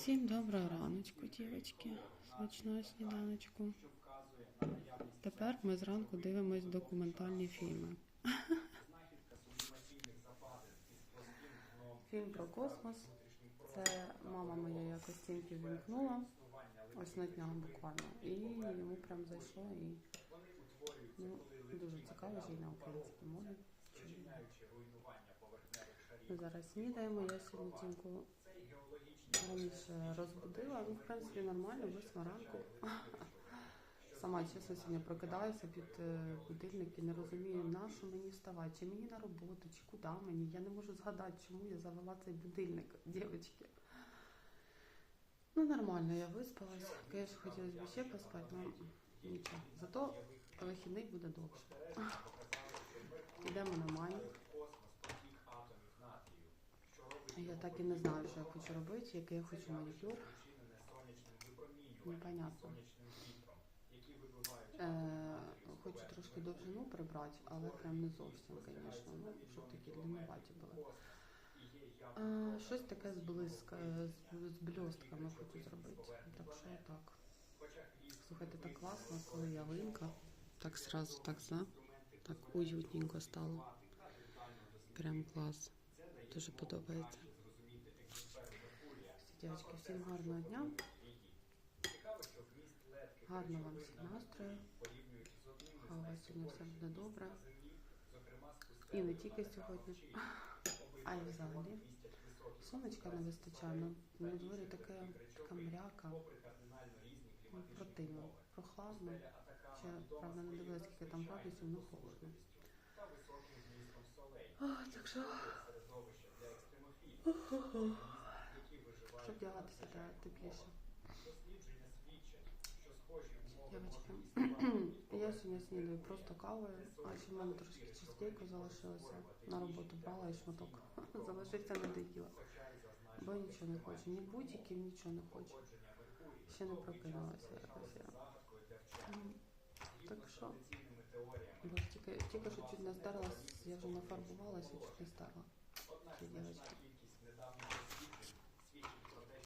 Всім доброго раночку, дівчатки. Смачного сніданочку. Тепер ми зранку дивимось документальні фільми. Фільм про космос. Це мама моя якось тільки вімкнула. Ось на днях буквально. І йому прям зайшло і ну, дуже цікаво, що й на українській мові. Ми зараз снідаємо. Я сьогодні тінку раніше розбудила. Ну, в принципі, нормально, восьма ранку. Сама чесно сьогодні прокидаюся під е, будильник і не розумію, на що мені вставати, чи мені на роботу, чи куди мені. Я не можу згадати, чому я завела цей будильник, дівчатки. Ну, нормально, я виспалась. Звісно, хотілося б ще поспати, але нічого. Зато вихідний буде довше. Йдемо на майнінг. Я так і не знаю, що я хочу робити, який я хочу манікюр. Непонятно. Е, хочу трошки довжину прибрати, але прям не зовсім, звісно. Ну, щоб такі длинноваті були. Е, щось таке з блиска, з, з блістками хочу зробити. Так що так. Слухайте, так класно, коли ялинка. Так сразу так, зна? Так уютненько стало. Прям клас. Дуже подобається. Дівчатки, всім гарного дня. Гарного вам всім настрою. Хай у вас сьогодні все буде добре. І не тільки сьогодні, а й взагалі. Сонечка не вистачає. На, дворі таке, така мряка. Ну, Противно, прохладно. Ще, правда, не дивилась, скільки там градусів, ну холодно. Так що. Щоб вдягатися тепліше. Я сьогодні снідаю просто кавою, а ще в мене трошки чизкейку залишилося. На роботу брала і шматок залишився не доїла. Бо нічого не хочу, ні бутиків, нічого не хочу. Ще не прокинулася якось я. Так що, бо тільки, тільки що чуть не старалась, я вже нафарбувалася, чуть не старла. Ці.